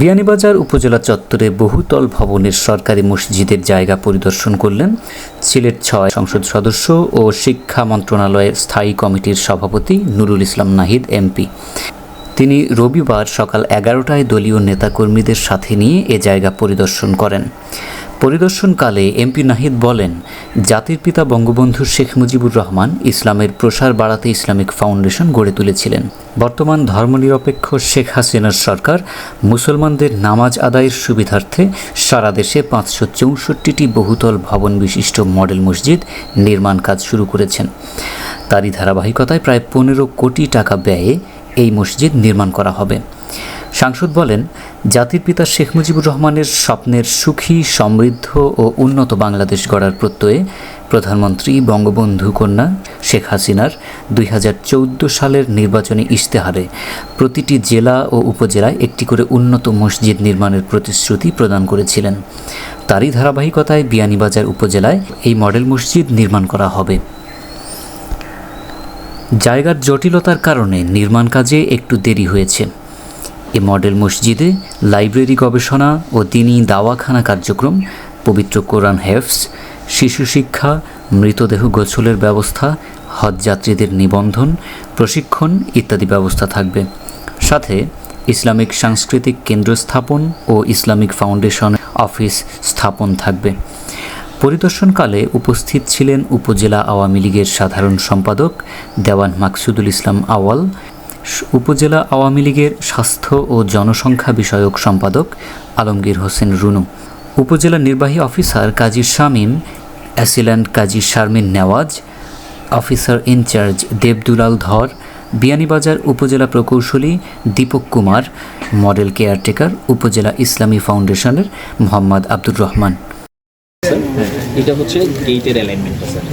বিয়ানীবাজার উপজেলা চত্বরে বহুতল ভবনের সরকারি মসজিদের জায়গা পরিদর্শন করলেন সিলেট ছয় সংসদ সদস্য ও শিক্ষা মন্ত্রণালয়ের স্থায়ী কমিটির সভাপতি নুরুল ইসলাম নাহিদ, এমপি। তিনি রবিবার সকাল এগারোটায় দলীয় নেতাকর্মীদের সাথে নিয়ে এ জায়গা পরিদর্শন করেন। পরিদর্শনকালে এমপি নাহিদ বলেন, জাতির পিতা বঙ্গবন্ধু শেখ মুজিবুর রহমান ইসলামের প্রসার বাড়াতে ইসলামিক ফাউন্ডেশন গড়ে তুলেছিলেন। বর্তমান ধর্মনিরপেক্ষ শেখ হাসিনার সরকার মুসলমানদের নামাজ আদায়ের সুবিধার্থে সারা দেশে পাঁচশো চৌষট্টিটি বহুতল ভবন বিশিষ্ট মডেল মসজিদ নির্মাণ কাজ শুরু করেছেন। তারই ধারাবাহিকতায় প্রায় পনেরো কোটি টাকা ব্যয়ে এই মসজিদ নির্মাণ করা হবে। সাংসদ বলেন, জাতির পিতা শেখ মুজিবুর রহমানের স্বপ্নের সুখী, সমৃদ্ধ ও উন্নত বাংলাদেশ গড়ার প্রত্যয়ে প্রধানমন্ত্রী বঙ্গবন্ধু কন্যা শেখ হাসিনার দুই হাজার চৌদ্দ সালের নির্বাচনী ইশতেহারে প্রতিটি জেলা ও উপজেলায় একটি করে উন্নত মসজিদ নির্মাণের প্রতিশ্রুতি প্রদান করেছিলেন। তারই ধারাবাহিকতায় বিয়ানীবাজার উপজেলায় এই মডেল মসজিদ নির্মাণ করা হবে। জায়গার জটিলতার কারণে নির্মাণ কাজে একটু দেরি হয়েছে। এ মডেল মসজিদে লাইব্রেরি গবেষণা ও দিনী দাওয়াখানা কার্যক্রম, পবিত্র কোরআন হেফস শিশু শিক্ষা, মৃতদেহ গোছলের ব্যবস্থা হজযাত্রীদের নিবন্ধন, প্রশিক্ষণ ইত্যাদি ব্যবস্থা থাকবে। সাথে ইসলামিক সাংস্কৃতিক কেন্দ্র স্থাপন ও ইসলামিক ফাউন্ডেশন অফিস স্থাপন থাকবে। পরিদর্শনকালে উপস্থিত ছিলেন উপজেলা আওয়ামী লীগের সাধারণ সম্পাদক দেওয়ান মাকসুদুল ইসলাম আওয়াল উপজেলা আওয়ামী লীগের স্বাস্থ্য ও জনসংখ্যা বিষয়ক সম্পাদক আলমগীর হোসেন রুনু, উপজেলা নির্বাহী officer Kazi Shamim AC land Kazi Sharmin Newaz, officer in charge Debdulal Dhar, Beanibazar উপজেলা প্রকৌশলী দীপক কুমার, মডেল কেয়ারটেকার উপজেলা ইসলামী ফাউন্ডেশনের মোহাম্মদ আব্দুর রহমান। এটা হচ্ছে গেটের অ্যালাইনমেন্টটা স্যার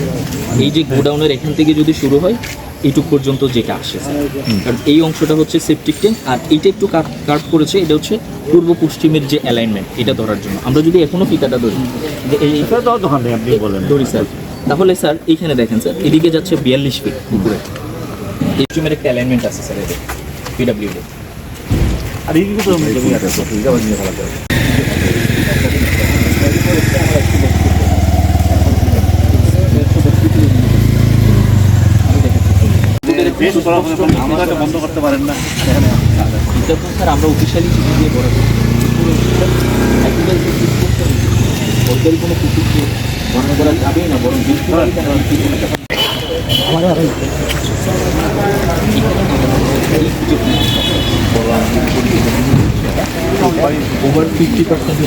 এই যে গোডাউনের এখান থেকে যদি শুরু হয় এইটুক পর্যন্ত যেটা আসে স্যার কারণ এই অংশটা হচ্ছে সেপটিক ট্যাঙ্ক আর এইটা একটু কাট করেছে এটা হচ্ছে পূর্ব পশ্চিমের যে অ্যালাইনমেন্ট এটা ধরার জন্য। আমরা যদি এখনও ফিতাটা ধরি ধরি স্যার। তাহলে স্যার এইখানে দেখেন স্যার এদিকে যাচ্ছে বিয়াল্লিশ ফিট উপরে। পশ্চিমের একটা অ্যালাইনমেন্ট আছে স্যার এটা পিডাব্লিউ আর এই কিন্তু জমি আছে তো করা হবে বন্ধ করতে পারেন না। স্যার আমরা অফিসিয়ালি চিঠি দিয়ে বড় সরকারি কোনো পুকুর তো বন্ধ করা যাবেই না বরং ওভার ফিফটি পার্সেন্ট